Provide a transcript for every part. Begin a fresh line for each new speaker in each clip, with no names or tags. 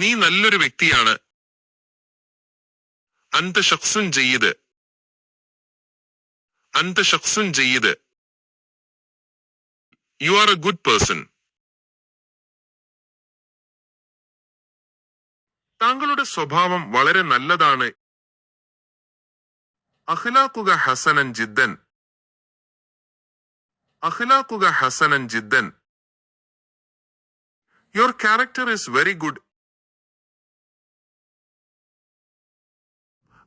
നീ നല്ലൊരു വ്യക്തിയാണ്. അന്ത ഷഖ്സുൻ ജയ്യിദ്. അന്ത ഷഖ്സുൻ ജയ്യിദ്. You are a good person താങ്കളുടെ സ്വഭാവം വളരെ നല്ലതാണ്. അഹ്ലാക്കുക ഹസനൻ ജിദ്ദൻ. അഹ്ലാക്കുക ഹസനൻ ജിദ്ദൻ. Your character is very good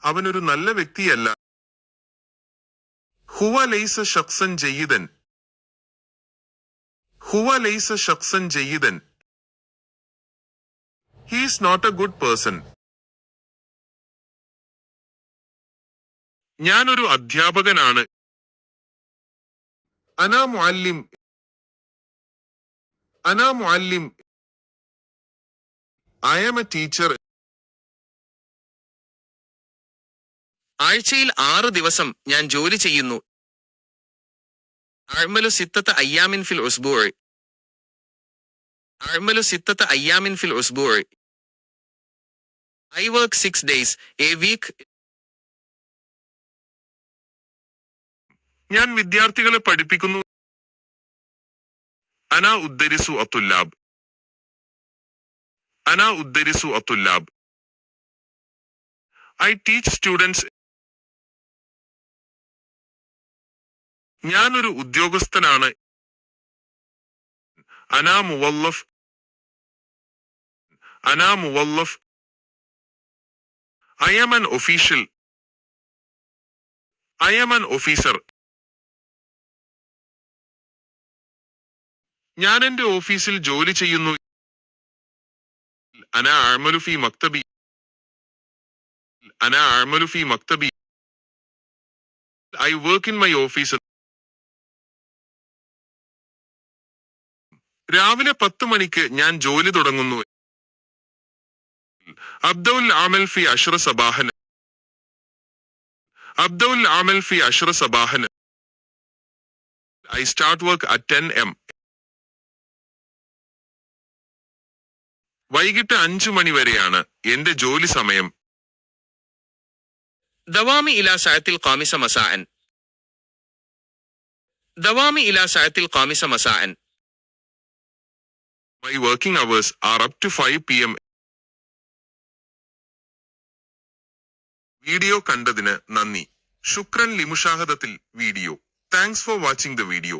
അവനൊരു നല്ല വ്യക്തിയല്ല. ഹുവ ലൈസ ഷഖ്സൻ ജയ്യിദൻ. ഹുവ ലൈസ ഷഖ്സൻ ജയ്യിദൻ. He's not a good person ഞാനൊരു അധ്യാപകനാണ്. അനാ മുഅല്ലിം. അനാ മുഅല്ലിം. ഐ ആം എ ടീച്ചർ
ആഴ്ചയിൽ ആറ് ദിവസം ഞാൻ ജോലി ചെയ്യുന്നു. അഴ്മലു സിത്തത്ത് അയ്യാമിൻ ഫിൽ ഉസ്ബൂർ അഴ്മലു സിത്തത്ത് അയ്യാമിൻ ഫിൽ ഉസ്ബൂർ I work six days a week
ഞാൻ വിദ്യാർത്ഥികളെ പഠിപ്പിക്കുന്നു. അന ഉദ്ധരിസു അത്തുല്ലാബ്. അന ഉദ്ധരിസു അത്തുല്ലാബ്. ഐ ടീച്ച് സ്റ്റുഡൻസ് ഞാനൊരു ഉദ്യോഗസ്ഥനാണ്. അനാ മുവല്ലഫ്. അനാ മുവല്ലഫ്. I'm an official. I'm an officer. ഞാൻ എന്റെ ഓഫീസിൽ ജോലി ചെയ്യുന്നു. അന ആമലുഫി മക്തബി. അന ആമലുഫി മക്തബി. I work in my office. രാവിലെ പത്ത് മണിക്ക് ഞാൻ ജോലി തുടങ്ങുന്നു. അബ്ദുൽ ആമൽ ഫി അഷ്റ സബാഹൻ. അബ്ദുൽ ആമൽ ഫി അഷ്റ സബാഹൻ. I start work at ten AM. വൈകിട്ട് അഞ്ചു മണി വരെയാണ് എന്റെ ജോലി സമയം.
ദവാമി ഇലാ സഅത്തിൽ കാമിസ മസാഅൻ. ദവാമി ഇലാ സഅത്തിൽ കാമിസ മസാഅൻ.
Working hours are up to five P M video കണ്ടതിന് നന്ദി. ശുക്രൻ ലിമുഷാഹദത്തിൽ video. Thanks for watching the video